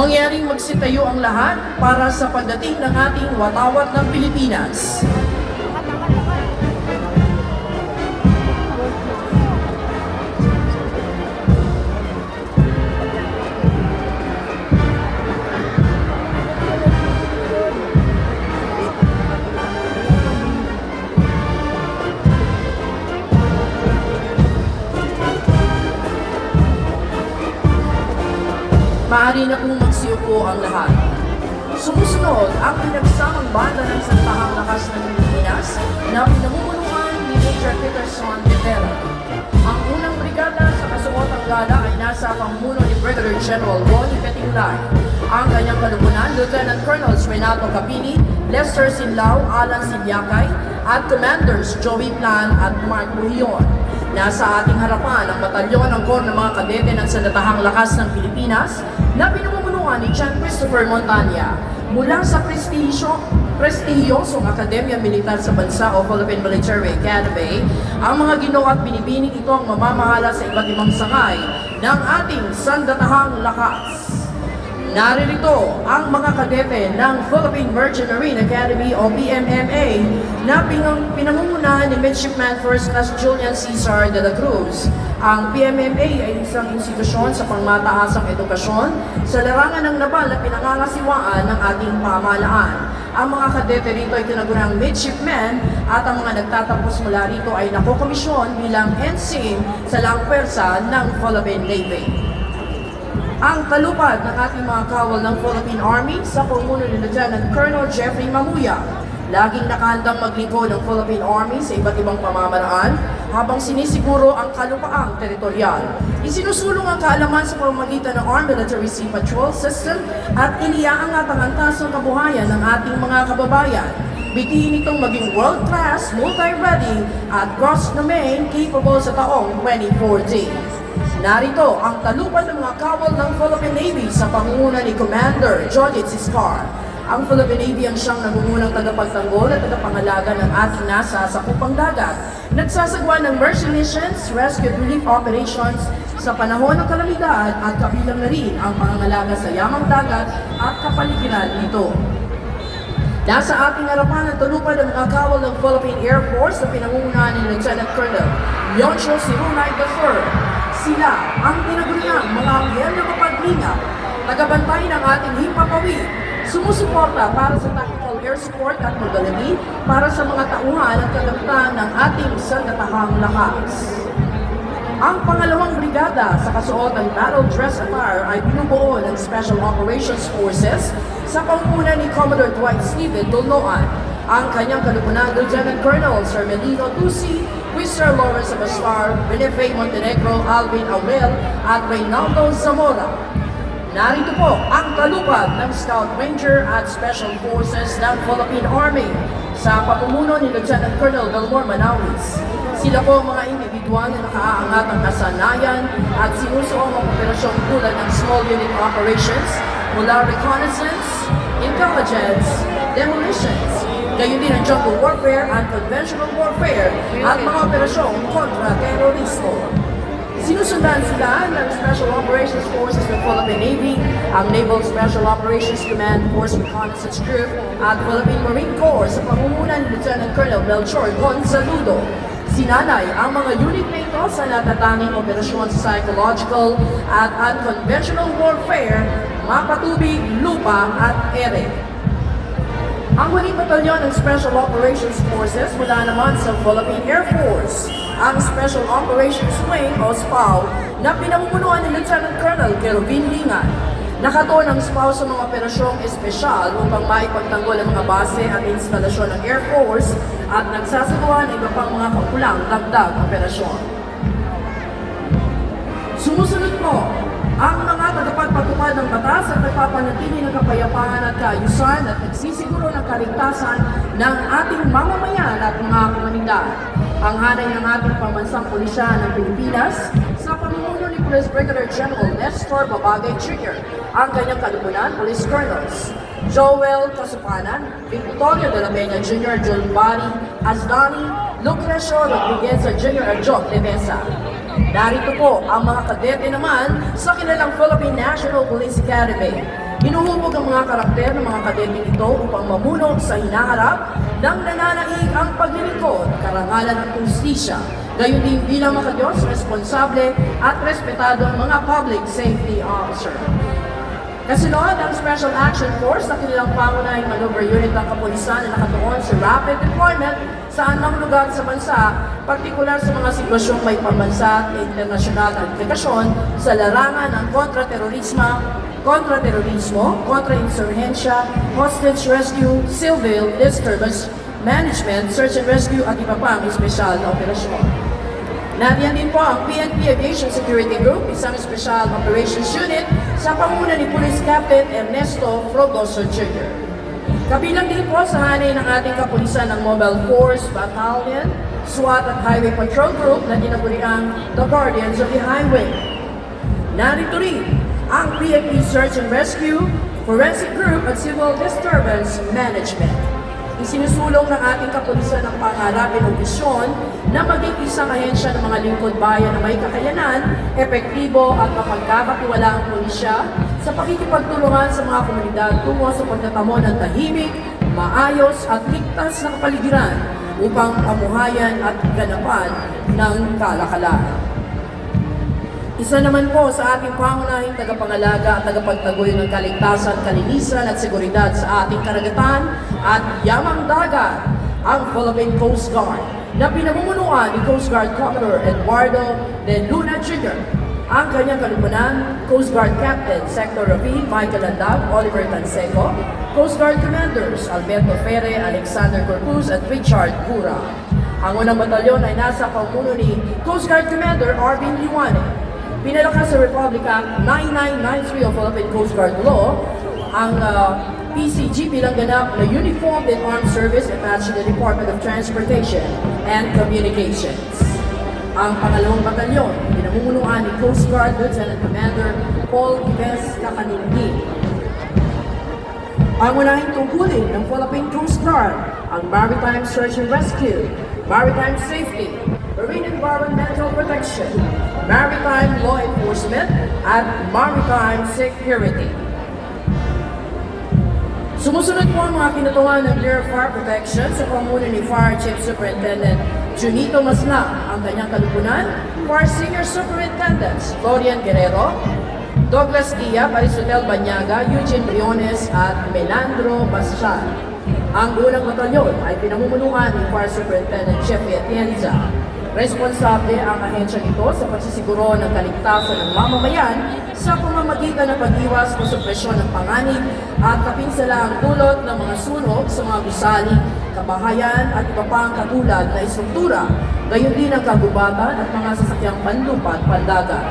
Mangyaring magsitayo ang lahat para sa pagdating ng ating watawat ng Pilipinas. Maaari na kong magsiupo ang lahat. Sumusunod ang pinagsamang banda ng Santahang Lakas ng Pilipinas na pinamumunuan ni Major Peterson Rivera. Ang unang brigada sa kasuotang gala ay nasa pamumuno ni Brigadier General Ronnie Petinglay. Ang kanyang kalupunan, Lieutenant Colonels Renato Capini, Lester Sinlao, Alan Silyakay, at Commanders Joey Plan at Mark Buhion. Nasa ating harapan ang batalyon ng kor ng mga kadete ng Sandatahang Lakas ng Pilipinas na pinamumunuan ni John Christopher Montanya mula sa prestisyo, prestihiyosong Akademya Militar sa Bansa o Philippine Military Academy. Ang mga ginoo at binibining ito ang mamamahala sa iba't ibang sangay ng ating Sandatahang Lakas. Naririto ang mga kadete ng Philippine Merchant Marine Academy o PMMA na pinang, pinangungunahan ni Midshipman First Class Julian Cesar de la Cruz. Ang PMMA ay isang institusyon sa pangmataasang edukasyon sa larangan ng nabal na pinangangasiwaan ng ating pamahalaan. Ang mga kadete rito ay tinagunang midshipmen at ang mga nagtatapos mula rito ay nakokomisyon bilang ensign sa langpersa ng Philippine Navy ang kalupad ng ating mga kawal ng Philippine Army sa pumuno ni Lieutenant Colonel Jeffrey Mamuya. Laging nakahandang maglingkod ng Philippine Army sa iba't ibang pamamaraan habang sinisiguro ang kalupaang teritorial. Isinusulong ang kaalaman sa pamamagitan ng Armed Military Sea Patrol System at iniaangat ang antas ng kabuhayan ng ating mga kababayan. Bitiin itong maging world-class, multi-ready at cross-domain capable sa taong 2014. Narito ang talupad ng mga kawal ng Philippine Navy sa pangunguna ni Commander Jodit Siscar. Ang Philippine Navy ang siyang nangungunang tagapagtanggol at tagapangalaga ng ating nasa sa kupang dagat. Nagsasagwa ng mercy missions, rescue relief operations sa panahon ng kalamidad at kabilang na rin ang pangangalaga sa yamang dagat at kapaligiran nito. Nasa ating harapan ang tulupad ng mga kawal ng Philippine Air Force na pinangungunahan ni Lieutenant Colonel Yoncho Sirunay III. Sila ang tinaguriang mga anghel na mapaglinga, tagabantay ng ating himpapawid, sumusuporta para sa tactical air support at modality para sa mga tauhan at kagamitan ng ating sandatahang lakas. Ang pangalawang brigada sa kasuotang battle dress attire ay binubuo ng Special Operations Forces sa pangunguna ni Commodore Dwight Stephen Dolnoan. Ang kanyang kalupunan, Lieutenant Colonel Sir Melino Tusi, Mr. Lawrence Abastar, Benefe Montenegro, Alvin Aurel, at Reynaldo Zamora. Narito po ang kalupad ng Scout Ranger at Special Forces ng Philippine Army sa pamumuno ni Lieutenant Colonel Belmore Manawis. Sila po ang mga individual na nakaaangat ng kasanayan at sinusuong ang operasyong tulad ng Small Unit Operations mula reconnaissance, intelligence, demolitions, gayon din ang jungle warfare and conventional warfare at mga operasyong kontra terorismo. Sinusundan sila ng Special Operations Forces ng Philippine Navy, ang Naval Special Operations Command Force Reconnaissance Group at Philippine Marine Corps sa pangunguna ni Lieutenant Colonel Melchor Gonzaludo. Sinanay ang mga unit na ito sa natatanging operasyon sa psychological at unconventional warfare, mapatubig, lupa at ere. Ang huling batalyon ng Special Operations Forces mula naman sa Philippine Air Force, ang Special Operations Wing o SPAW na pinamumunuan ni Lieutenant Colonel Kelvin Lingan. Nakatuon ang SPAW sa mga operasyong espesyal upang maipagtanggol ang mga base at instalasyon ng Air Force at nagsasagawa ng iba pang mga kapulang dagdag operasyon. Sumusunod po, ang mga tagapagpatupad ng batas at nagpapanatili ng kapayapaan at kaayusan at nagsisiguro ng kaligtasan ng ating mamamayan at mga komunidad. Ang hanay ng ating pambansang pulisya ng Pilipinas sa pamumuno ni Police Brigadier General Nestor Babagay Jr. Ang kanyang kalupunan, Police Colonels Joel Casupanan, Victoria de la Peña Jr. Joel Bari, Azdani, Lucrecio Rodriguez Jr. at Jock Levesa. Narito po ang mga kadete naman sa kilalang Philippine National Police Academy. Hinuhubog ang mga karakter ng mga kadete ito upang mamuno sa hinaharap ng nananaig ang paglilingkod, karangalan at justisya. Gayon din bilang makadiyos, responsable at respetado ang mga public safety officer. Kasunod ang Special Action Force na kanilang pangunahing maneuver unit ng kapulisan na nakatuon sa rapid deployment sa anong lugar sa bansa, partikular sa mga sitwasyong may pambansa at internasyonal na implikasyon sa larangan ng kontraterorismo, kontraterorismo, kontrainsurhensya, hostage rescue, civil disturbance management, search and rescue at iba pang espesyal na operasyon. Nariyan din po ang PNP Aviation Security Group, isang Special Operations Unit sa panguna ni Police Captain Ernesto Frogoso Jr. Kabilang din po sa hanay ng ating kapulisan ng Mobile Force Battalion, SWAT at Highway Patrol Group na dinaguriang The Guardians of the Highway. Narito rin ang PNP Search and Rescue, Forensic Group at Civil Disturbance Management. Isinusulong ng ating kapulisan ang pangarapin o misyon na maging isang ahensya ng mga lingkod bayan na may kakayanan, epektibo at mapagkakatiwalaang pulisya sa pakikipagtulungan sa mga komunidad tungo sa pagtatamo ng tahimik, maayos at ligtas na kapaligiran upang pamuhayan at ganapan ng kalakalan. Isa naman po sa ating pangunahing tagapangalaga at tagapagtagoy ng kaligtasan, kalinisan at seguridad sa ating karagatan at yamang dagat, ang Philippine Coast Guard na pinamumunuan ni Coast Guard Commodore Eduardo De Luna Jr. Ang kanyang kalumunan, Coast Guard Captain Sector Ravine Michael Landab, Oliver Tanseco, Coast Guard Commanders Alberto Ferre, Alexander Corpus at Richard Cura. Ang unang batalyon ay nasa pamuno ni Coast Guard Commander Arvin Liwanag. Pinalakas sa Republic Act 9993 of Philippine Coast Guard Law ang uh, PCG bilang ganap na Uniformed and Armed Service attached to the Department of Transportation and Communications. Ang pangalawang batalyon, pinamumunuan ni Coast Guard Lieutenant Commander Paul Ives Kakanindi. Ang unahing tungkulin ng Philippine Coast Guard, ang Maritime Search and Rescue, Maritime Safety, Marine Environmental Protection, Maritime Law Enforcement, at Maritime Security. Sumusunod po ang mga kinutuhan ng Bureau of Fire Protection sa pamuno ni Fire Chief Superintendent Junito Masla, ang kanyang kalupunan, Fire Senior Superintendents Florian Guerrero, Douglas Dia, Aristotel Banyaga, Eugene Briones at Melandro Basal. Ang unang batalyon ay pinamumunuan ni Fire Superintendent Chief Atienza. Responsable ang ahensya nito sa pagsisiguro ng kaligtasan ng mamamayan sa pamamagitan ng pag-iwas o supresyon ng panganib at kapinsala ang dulot ng mga sunog sa mga gusali, kabahayan at iba pang katulad na istruktura, gayon din ang kagubatan at mga sasakyang panlupa at pandagat.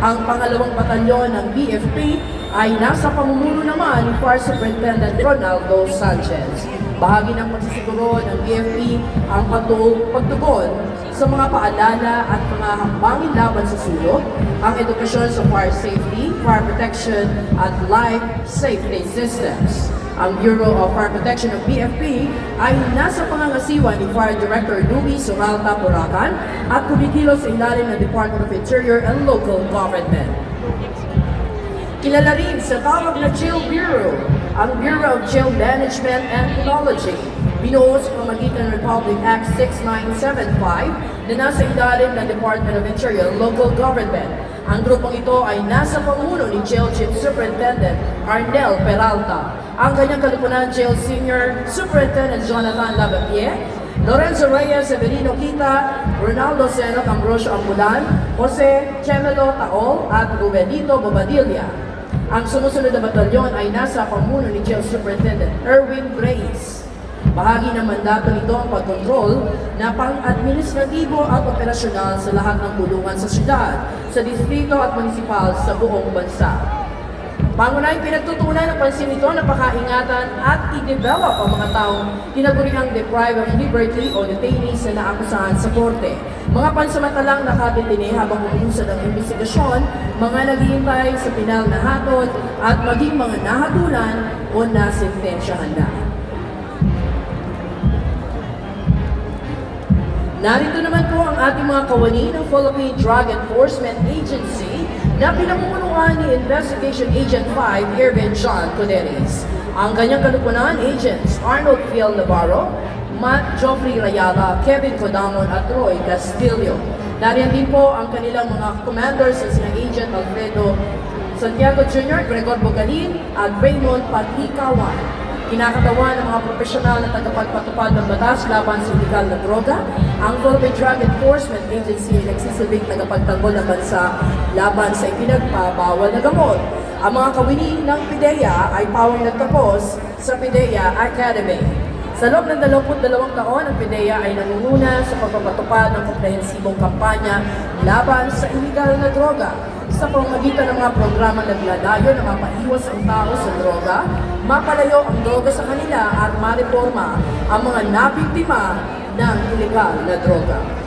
Ang pangalawang batalyon ng BFP ay nasa pamumuno naman ni Fire Superintendent Ronaldo Sanchez. Bahagi ng pagsisiguro ng BFP ang patu- pagtugon sa mga paalala at mga hambangin laban sa sulok, ang edukasyon sa fire safety, fire protection, at life safety systems. Ang Bureau of Fire Protection ng BFP ay nasa pangangasiwa ni Fire Director Louis Suralta Buracan at kumikilos sa ilalim ng Department of Interior and Local Government. Kilala rin sa tawag na Jail Bureau, ang Bureau of Jail Management and Technology. Binuo sa pamagitan ng Republic Act 6975 na nasa ilalim ng Department of Interior Local Government. Ang grupong ito ay nasa pamuno ni Jail Chief Superintendent Arnel Peralta. Ang kanyang kalipunan, Jail Senior Superintendent Jonathan Lavapie, Lorenzo Reyes Severino Kita, Ronaldo Seno Ambrosio Ambulan, Jose Chemelo Taol at Rubenito Bobadilla. Ang sumusunod na batalyon ay nasa pamuno ni Jail Superintendent Erwin Grace. Bahagi ng mandato nito ang pagkontrol na pang-administratibo at operasyonal sa lahat ng bulungan sa syudad, sa distrito at munisipal sa buong bansa. Pangunahing pinagtutunan ng pansin nito na pakaingatan at i-develop ang mga taong tinaguriang deprived of liberty o detainees na naakusahan sa korte. Mga pansamantalang nakadetine habang umuusad ang investigasyon, mga naghihintay sa pinal na hatod at maging mga nahatulan o nasintensyahan na. Narito naman po ang ating mga kawani ng Philippine Drug Enforcement Agency na pinamumunuan ni Investigation Agent 5 Irvin John Cuderes. Ang kanyang kalupunan, Agents Arnold Phil Navarro, Matt Joffrey Rayala, Kevin Codamon at Roy Castillo. Nariyan din po ang kanilang mga commanders na sina Agent Alfredo Santiago Jr., Gregor Bogalin at Raymond Patikawan. Kinakatawan ng mga profesional na tagapagpatupad ng batas laban sa illegal na droga, ang Philippine Drug Enforcement Agency ay nagsisilbing tagapagtanggol ng bansa laban sa ipinagpabawal na gamot. Ang mga kawini ng PIDEA ay pawang nagtapos sa PIDEA Academy. Sa loob ng 22 taon, ang PIDEA ay nangunguna sa pagpapatupad ng komprehensibong kampanya laban sa illegal na droga sa pamamagitan ng mga programa naglalayo na mapaiwas ang tao sa droga, mapalayo ang droga sa kanila at mareforma ang mga nabiktima ng illegal na droga.